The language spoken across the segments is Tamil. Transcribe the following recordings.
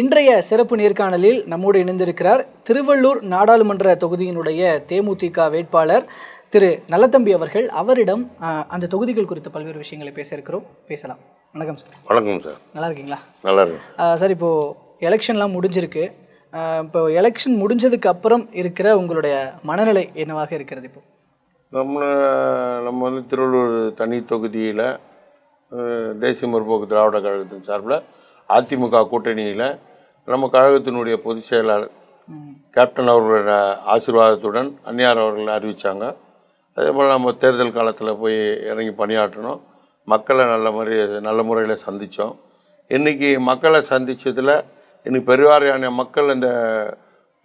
இன்றைய சிறப்பு நேர்காணலில் நம்மோடு இணைந்திருக்கிறார் திருவள்ளூர் நாடாளுமன்ற தொகுதியினுடைய தேமுதிக வேட்பாளர் திரு நல்லத்தம்பி அவர்கள். அவரிடம் அந்த தொகுதிகள் குறித்த பல்வேறு விஷயங்களை பேச இருக்கிறோம். பேசலாம். வணக்கம் சார். வணக்கம் சார். நல்லா இருக்கீங்களா? நல்லா இருக்கு சார். இப்போது எலெக்ஷன்லாம் முடிஞ்சிருக்கு. இப்போ எலெக்ஷன் முடிஞ்சதுக்கு அப்புறம் இருக்கிற உங்களுடைய மனநிலை என்னவாக இருக்கிறது இப்போ? நம்ம நம்ம வந்து திருவள்ளூர் தனி தொகுதியில் தேசிய முற்போக்கு திராவிட கழகத்தின் சார்பில் அதிமுக கூட்டணியில் நம்ம கழகத்தினுடைய பொதுச் செயலாளர் கேப்டன் அவர்களோட ஆசீர்வாதத்துடன் அந்நியார் அவர்கள் அறிவித்தாங்க அதே போல் நம்ம தேர்தல் காலத்தில் போய் இறங்கி பணியாற்றணும். மக்களை நல்ல முறை நல்ல முறையில் சந்தித்தோம் இன்றைக்கி மக்களை சந்தித்ததில் இன்னைக்கு பெருவாரியான மக்கள் இந்த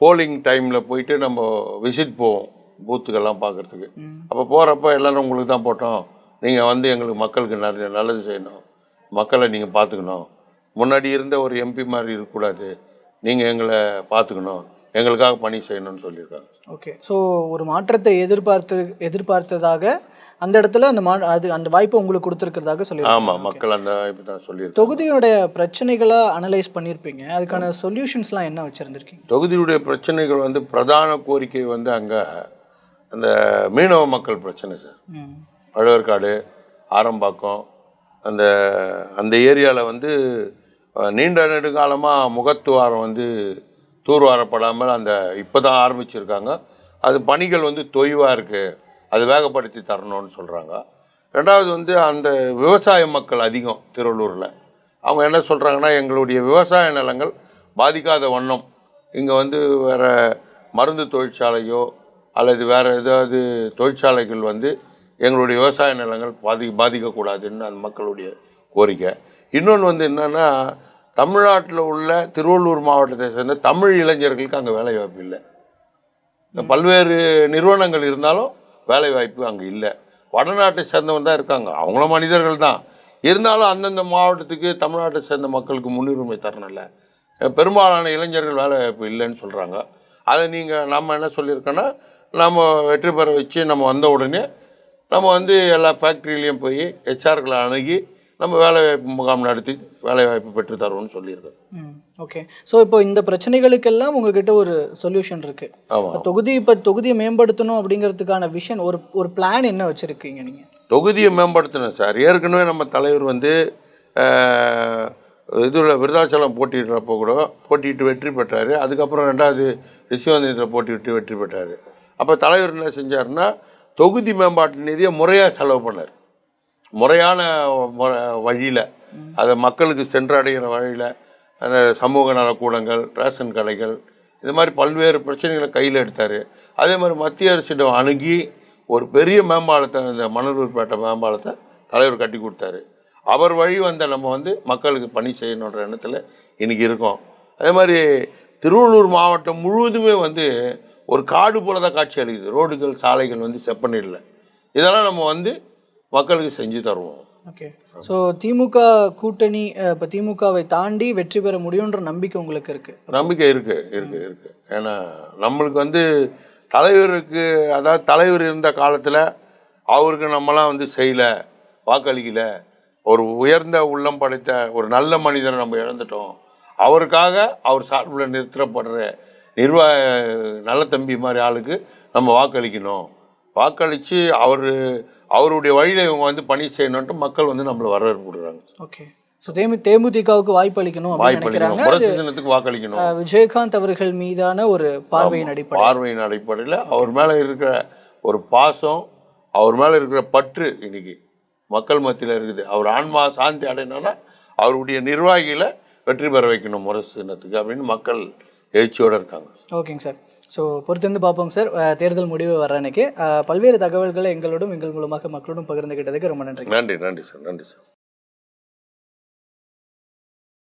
போலிங் டைமில் போயிட்டு நம்ம விசிட் போவோம் பூத்துக்கெல்லாம் பார்க்குறதுக்கு. அப்போ போகிறப்ப எல்லாரும் உங்களுக்கு தான் போட்டோம். நீங்கள் வந்து எங்களுக்கு மக்களுக்கு நிறைய நல்லது செய்யணும். மக்களை நீங்கள் பார்த்துக்கணும் முன்னாடி இருந்த ஒரு எம்பி மாதிரி இருக்கக்கூடாது. நீங்கள் எங்களை பார்த்துக்கணும். எங்களுக்காக பணி செய்யணும்னு சொல்லியிருக்காங்க. ஓகே ஸோ ஒரு மாற்றத்தை எதிர்பார்த்து எதிர்பார்த்ததாக அந்த இடத்துல அந்த மா அது அந்த வாய்ப்பை உங்களுக்கு கொடுத்துருக்கிறதாக சொல்லி ஆமாம் மக்கள் அந்த வாய்ப்பு தான் சொல்லியிருக்காங்க. தொகுதியோடைய பிரச்சனைகளை அனலைஸ் பண்ணியிருப்பீங்க. அதுக்கான சொல்யூஷன்ஸ்லாம் என்ன வச்சுருந்துருக்கீங்க? தொகுதியுடைய பிரச்சனைகள் வந்து பிரதான கோரிக்கை வந்து அங்கே அந்த மீனவ மக்கள் பிரச்சனை சார். ம். பழவேற்காடு ஆரம்பாக்கம் அந்த அந்த ஏரியாவில் வந்து நீண்ட நெடுங்காலமாக முகத்துவாரம் வந்து தூர்வாரப்படாமல் அந்த இப்போ தான் ஆரம்பிச்சிருக்காங்க. அது பணிகள் வந்து தொய்வாக இருக்குது அது வேகப்படுத்தி தரணும்னு சொல்கிறாங்க ரெண்டாவது வந்து அந்த விவசாய மக்கள் அதிகம் திருவள்ளூரில். அவங்க என்ன சொல்கிறாங்கன்னா எங்களுடைய விவசாய நிலங்கள் பாதிக்காத வண்ணம். இங்கே வந்து வேறு மருந்து தொழிற்சாலையோ அல்லது வேறு ஏதாவது தொழிற்சாலைகள் வந்து எங்களுடைய விவசாய நிலங்கள் பாதி பாதிக்கக்கூடாதுன்னு அந்த மக்களுடைய கோரிக்கை. இன்னொன்று வந்து என்னென்னா தமிழ்நாட்டில் உள்ள திருவள்ளூர் மாவட்டத்தை சேர்ந்த தமிழ் இளைஞர்களுக்கு அங்கே வேலை வாய்ப்பு இல்லை. இந்த பல்வேறு நிறுவனங்கள் இருந்தாலும் வேலை வாய்ப்பு அங்கே இல்லை. வடநாட்டை சேர்ந்தவன் தான் இருக்காங்க. அவங்களும் மனிதர்கள் தான். இருந்தாலும் அந்தந்த மாவட்டத்துக்கு தமிழ்நாட்டை சேர்ந்த மக்களுக்கு முன்னுரிமை தரணும்ல பெரும்பாலான இளைஞர்கள் வேலை வாய்ப்பு இல்லைன்னு சொல்கிறாங்க அதை நீங்கள் நம்ம என்ன சொல்லியிருக்கோன்னா நம்ம வெற்றி பெற வச்சு நம்ம வந்த உடனே நம்ம வந்து எல்லா ஃபேக்ட்ரியிலையும் போய் ஹெச்ஆர்களை அணுகி நம்ம வேலைவாய்ப்பு முகாம் நடத்தி வேலைவாய்ப்பு பெற்று தருவோம்னு சொல்லியிருக்கோம் ஓகே ஸோ இப்போ இந்த பிரச்சனைகளுக்கெல்லாம் உங்ககிட்ட ஒரு சொல்யூஷன் இருக்கு. தொகுதி இப்போ தொகுதியை மேம்படுத்தணும் அப்படிங்கிறதுக்கான விஷன் ஒரு ஒரு பிளான் என்ன வச்சுருக்கீங்க நீங்கள் தொகுதியை மேம்படுத்தணும் சார். ஏற்கனவே நம்ம தலைவர் வந்து இதில் விருதாச்சலம் போட்டியிடுறப்போ கூட போட்டியிட்டு வெற்றி பெற்றார். அதுக்கப்புறம் ரெண்டாவது ரிஷிவந்தத்தில் போட்டியிட்டு வெற்றி பெற்றார். அப்போ தலைவர் என்ன செஞ்சாருன்னா தொகுதி மேம்பாட்டு நிதியை முறையாக செலவு பண்ணார். முறையான வழியில் அதை மக்களுக்கு சென்றடைகிற வழியில் அந்த சமூக நலக்கூடங்கள் ரேஷன் கடைகள் இது மாதிரி பல்வேறு பிரச்சனைகளை கையில் எடுத்தார். அதே மாதிரி மத்திய அரசிடம் அணுகி ஒரு பெரிய மேம்பாலத்தை இந்த மணலூர்பேட்டை மேம்பாலத்தை தலைவர் கட்டி கொடுத்தாரு. அவர் வழி வந்த நம்ம வந்து மக்களுக்கு பணி செய்யணுன்ற எண்ணத்தில் இன்றைக்கி இருக்கோம். அதே மாதிரி திருவள்ளூர் மாவட்டம் முழுவதுமே வந்து ஒரு காடு போல தான் காட்சி அளிக்குது. ரோடுகள் சாலைகள் வந்து செப்பனிடல. இதெல்லாம் நம்ம வந்து மக்களுக்கு செஞ்சு தருவோம். ஓகே ஸோ திமுக கூட்டணி இப்போ திமுகவை தாண்டி வெற்றி பெற முடியுன்ற நம்பிக்கை உங்களுக்கு இருக்கு. நம்பிக்கை இருக்கு இருக்கு இருக்கு. ஏன்னா நம்மளுக்கு வந்து தலைவருக்கு அதாவது தலைவர் இருந்த காலத்தில் அவருக்கு நம்மலாம் வந்து செய்யலை வாக்களிக்கல. ஒரு உயர்ந்த உள்ளம் படைத்த ஒரு நல்ல மனிதரை நம்ம இழந்துட்டோம். அவருக்காக அவர் சார்பில் நிறுத்தப்படுற நிர்வாக நல்ல தம்பி மாதிரி ஆளுக்கு நம்ம வாக்களிக்கணும். வாக்களித்து அவர் அவருடைய வழியில் இவங்க வந்து பணி செய்யணுன்ட்டு மக்கள் வந்து நம்மளை வரவேற்பு கொடுக்குறாங்க. ஓகே ஸோ தேமு தேமுதிகவுக்கு வாய்ப்பு அளிக்கணும் அப்படின்னு வாய்ப்பு நினைக்கிறாங்க. வாக்களிக்கணும் விஜயகாந்த் அவர்கள் மீதான ஒரு பார்வையின் அடிப்படை. பார்வையின் அடிப்படையில் அவர் மேலே இருக்கிற ஒரு பாசம் அவர் மேலே இருக்கிற பற்று இன்னைக்கு மக்கள் மத்தியில் இருக்குது. அவர் ஆன்மா சாந்தி அடையணும்னா அவருடைய நிர்வாகிகளை வெற்றி பெற வைக்கணும் முரசு சின்னத்துக்கு அப்படின்னு மக்கள் எழுச்சியோடு இருக்காங்க. ஓகேங்க சார் ஸோ பொறுத்திருந்து பார்ப்போம் சார் தேர்தல் முடிவு வர அன்னைக்கு. பல்வேறு தகவல்களை எங்களோடும் எங்கள் மூலமாக மக்களோடும் பகிர்ந்துகிட்டதுக்கு ரொம்ப நன்றி நன்றி நன்றி சார் நன்றி சார்